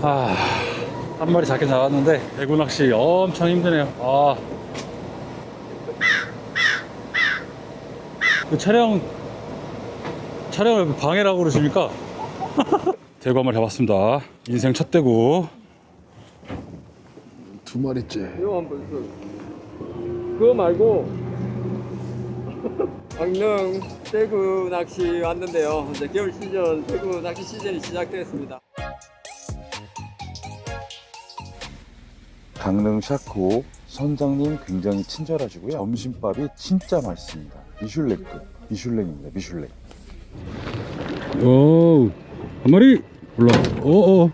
아, 한 마리 잡긴 잡았는데 대구 낚시 엄청 힘드네요. 아. 그 촬영 촬영을 방해라고 그러십니까? 대구 한 마리 잡았습니다. 인생 첫 대구. 두 마리째. 이거 한번 써. 그거 말고 강릉 대구 낚시 왔는데요. 이제 겨울 시즌 대구 낚시 시즌이 시작됐습니다. 강릉 샤코 선장님 굉장히 친절하시고요. 점심밥이 진짜 맛있습니다. 미슐랭급, 미슐랭입니다. 미슐랭. 오, 한 마리 올라. 오, 오.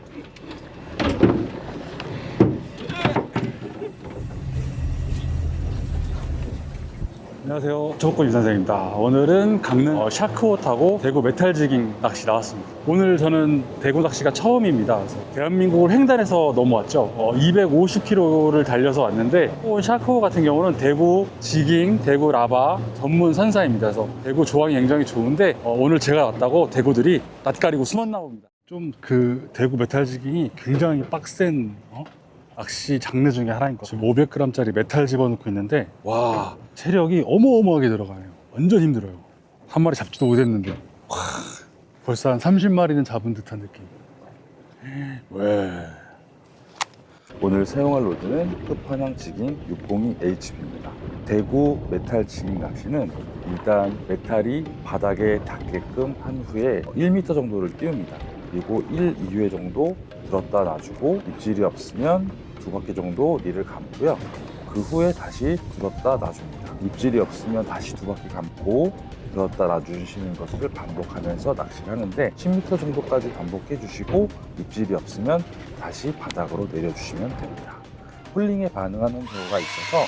안녕하세요. 조건 유선생입니다. 오늘은 강릉 어, 샤크호 타고 대구 메탈지깅 낚시 나왔습니다. 오늘 저는 대구 낚시가 처음입니다. 대한민국을 횡단해서 넘어왔죠. 어, 250km를 달려서 왔는데 또 샤크호 같은 경우는 대구 지깅, 대구 라바 전문 선사입니다. 그래서 대구 조항이 굉장히 좋은데 어, 오늘 제가 왔다고 대구들이 낯가리고 숨었나 봅니다. 좀 그 대구 메탈지깅이 굉장히 빡센 어? 낚시 장르 중에 하나인 것 같아요. 지금 500g짜리 메탈 집어넣고 있는데 와 체력이 어마어마하게 들어가네요. 완전 힘들어요. 한 마리 잡지도 못했는데 와, 벌써 한 30마리는 잡은 듯한 느낌. 왜? 오늘 사용할 로드는 끝판왕 지깅 602HP입니다. 대구 메탈 지깅 낚시는 일단 메탈이 바닥에 닿게끔 한 후에 1m 정도를 띄웁니다. 그리고 1, 2회 정도 들었다 놔주고 입질이 없으면 두 바퀴 정도 릴을 감고요. 그 후에 다시 들었다 놔줍니다. 입질이 없으면 다시 두 바퀴 감고 들었다 놔주시는 것을 반복하면서 낚시를 하는데 10m 정도까지 반복해 주시고 입질이 없으면 다시 바닥으로 내려주시면 됩니다. 홀링에 반응하는 경우가 있어서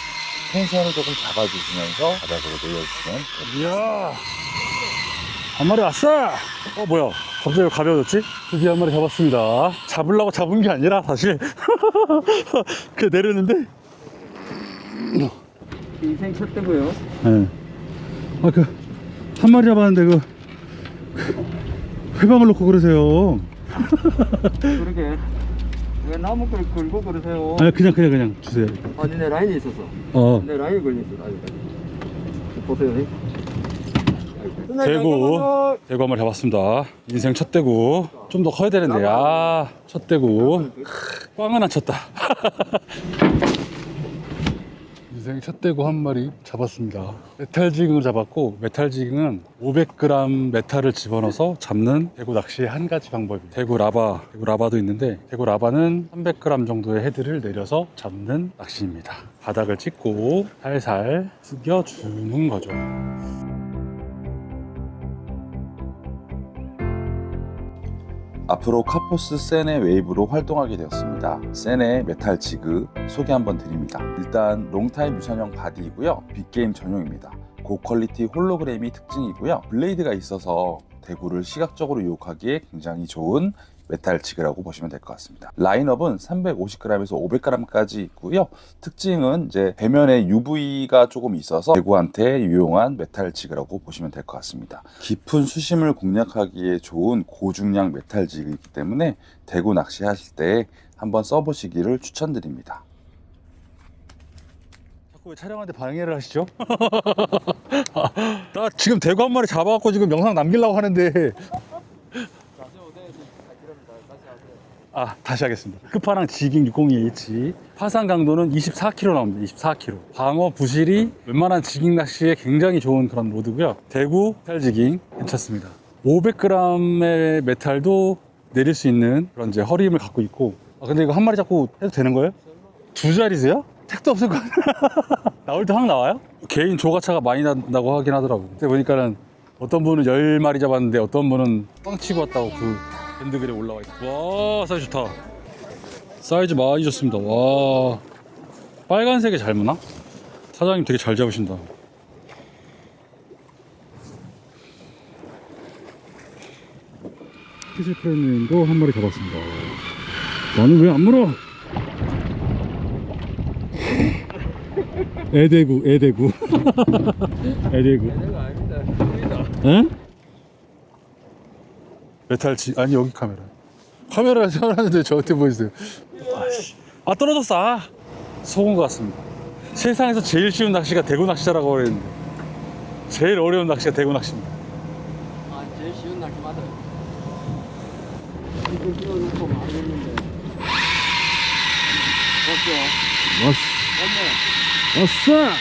텐션을 조금 잡아주시면서 바닥으로 내려주시면 됩니다. 이야 한 마리 왔어! 어 뭐야 갑자기 왜 가벼워졌지? 드디어 한 마리 잡았습니다 잡으려고 잡은 게 아니라 사실 그 내렸는데 인생 첫 대고요. 네. 아그 한 마리 잡았는데 그, 그 회방을 놓고 그러세요 그러게 왜 나무를 걸고 그러세요? 아니 그냥 그냥 그냥 주세요 아니 내 라인이 있어서 어내 라인이 걸렸어 아직까지. 보세요. 대구. 대구 한 마리 잡았습니다. 인생 첫 대구. 좀 더 커야 되는데 아첫 대구. 크, 꽝 하나 쳤다. 인생 첫 대구 한 마리 잡았습니다. 메탈 지깅을 잡았고 메탈 지깅은 500g 메탈을 집어넣어서 잡는 대구 낚시의 한 가지 방법입니다. 대구 라바. 대구 라바도 있는데 대구 라바는 300g 정도의 헤드를 내려서 잡는 낚시입니다. 바닥을 찍고 살살 숙여주는 거죠 앞으로 카포스 세네 웨이브로 활동하게 되었습니다. 세네 메탈 지그 소개 한번 드립니다. 일단 롱타임 유선형 바디이고요. 빅게임 전용입니다. 고퀄리티 홀로그램이 특징이고요. 블레이드가 있어서 대구를 시각적으로 유혹하기에 굉장히 좋은 메탈 지그라고 보시면 될 것 같습니다. 라인업은 350g에서 500g까지 있고요. 특징은 이제 배면에 UV가 조금 있어서 대구한테 유용한 메탈 지그라고 보시면 될 것 같습니다. 깊은 수심을 공략하기에 좋은 고중량 메탈 지그이기 때문에 대구 낚시하실 때 한번 써보시기를 추천드립니다. 왜 촬영하는데 방해를 하시죠? 나 지금 대구 한 마리 잡아갖고 지금 영상 남기려고 하는데 아 다시 하겠습니다. 끝판왕 지깅 602H 파상 강도는 24km 나옵니다. 24km 방어 부실이 웬만한 지깅 낚시에 굉장히 좋은 그런 로드고요. 대구 메탈 지깅 괜찮습니다. 500g의 메탈도 내릴 수 있는 그런 이제 허리 힘을 갖고 있고. 아 근데 이거 한 마리 잡고 해도 되는 거예요? 두 자리세요? 택도 없을 것 같아 나올 때 확 나와요? 개인 조가차가 많이 난다고 하긴 하더라고 그때 보니까는 어떤 분은 10마리 잡았는데 어떤 분은 뻥 치고 왔다고 그 밴드글에 올라와 있고. 와 사이즈 좋다. 사이즈 많이 좋습니다. 와. 빨간색에 잘 무나? 사장님 되게 잘 잡으신다. 키즈 프레임도 한 마리 잡았습니다. 나는 왜 안 물어? 애대구 애대구. 애대구. 내가 아닙니다. 응? 메탈 지 아니 여기 카메라 카메라를 세워놨는데 저한테 보이세요? 아 떨어졌어 아 속은 것 같습니다 세상에서 제일 쉬운 낚시가 대구 낚시라고 그랬는데 제일 어려운 낚시가 대구 낚시입니다 아, 제일 쉬운 낚시 맞아요. 이거. 없죠? 없네. 왔어!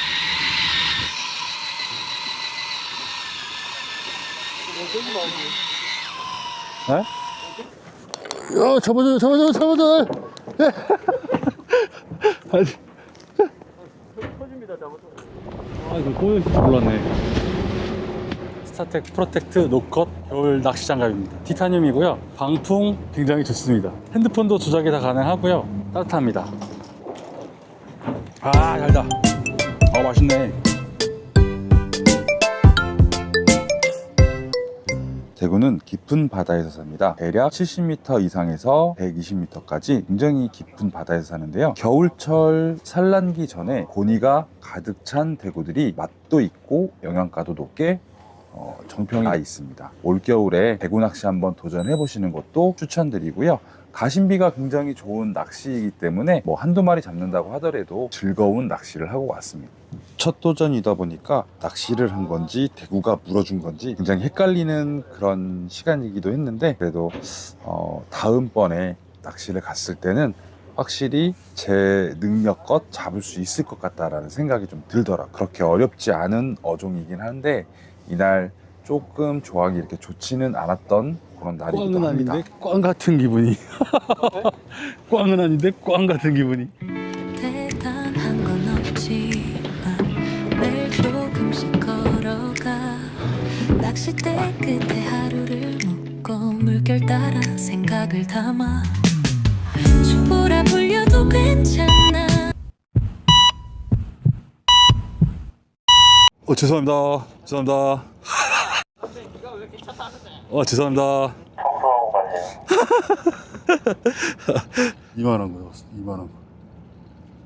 네? 야, 잡아줘, 잡아줘, 잡아줘! 예. 아니, 터집니다, 잡아서. 아 이거 꼬여있을 줄 몰랐네. 스타텍 프로텍트 노컷 겨울 낚시 장갑입니다. 티타늄이고요. 방풍 굉장히 좋습니다. 핸드폰도 조작이 다 가능하고요. 따뜻합니다. 아 달다. 아 맛있네 대구는 깊은 바다에서 삽니다. 대략 70m 이상에서 120m까지 굉장히 깊은 바다에서 사는데요. 겨울철 산란기 전에 고니가 가득 찬 대구들이 맛도 있고 영양가도 높게 어, 정평이 나 있습니다. 올겨울에 대구 낚시 한번 도전해 보시는 것도 추천드리고요. 가심비가 굉장히 좋은 낚시이기 때문에 뭐 한두 마리 잡는다고 하더라도 즐거운 낚시를 하고 왔습니다. 첫 도전이다 보니까 낚시를 한 건지 대구가 물어준 건지 굉장히 헷갈리는 그런 시간이기도 했는데 그래도 어, 다음번에 낚시를 갔을 때는 확실히 제 능력껏 잡을 수 있을 것 같다라는 생각이 좀 들더라. 그렇게 어렵지 않은 어종이긴 한데 이날 조금 조항이 이렇게 좋지는 않았던 그런 날이기도 꽝은 합니다. 아닌데 꽝 같은 기분이. 꽝은 아닌데 꽝 같은 기분이. 대단한 건 없지만 매일 조금씩 걸어가. 낚싯대 끝에 하루를 묵고 물결 따라 생각을 담아. 초보라 불려도 괜찮아. 어 죄송합니다. 죄송합니다 어 죄송합니다 2만 원 걸었어, 2만 원.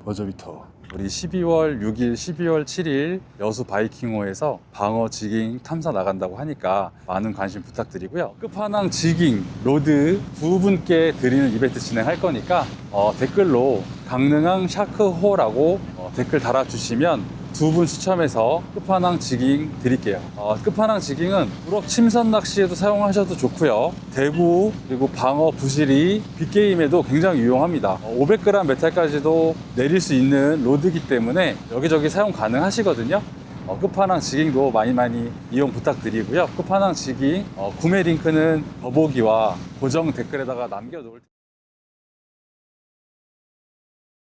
버저비터. 우리 12월 6일, 12월 7일 여수 바이킹호에서 방어 지깅 탐사 나간다고 하니까 많은 관심 부탁드리고요. 끝판왕 지깅 로드 두 분께 드리는 이벤트 진행할 거니까 어, 댓글로 강릉항 샤크호라고 어, 댓글 달아주시면 두 분 추첨해서 끝판왕 지깅 드릴게요. 어, 끝판왕 지깅은 우럭 침선 낚시에도 사용하셔도 좋고요. 대구 그리고 방어 부실이 빅게임에도 굉장히 유용합니다. 어, 500g 메탈까지도 내릴 수 있는 로드기 때문에 여기저기 사용 가능하시거든요. 어, 끝판왕 지깅도 많이 많이 이용 부탁드리고요. 끝판왕 지깅 어, 구매 링크는 더보기와 고정 댓글에다가 남겨놓을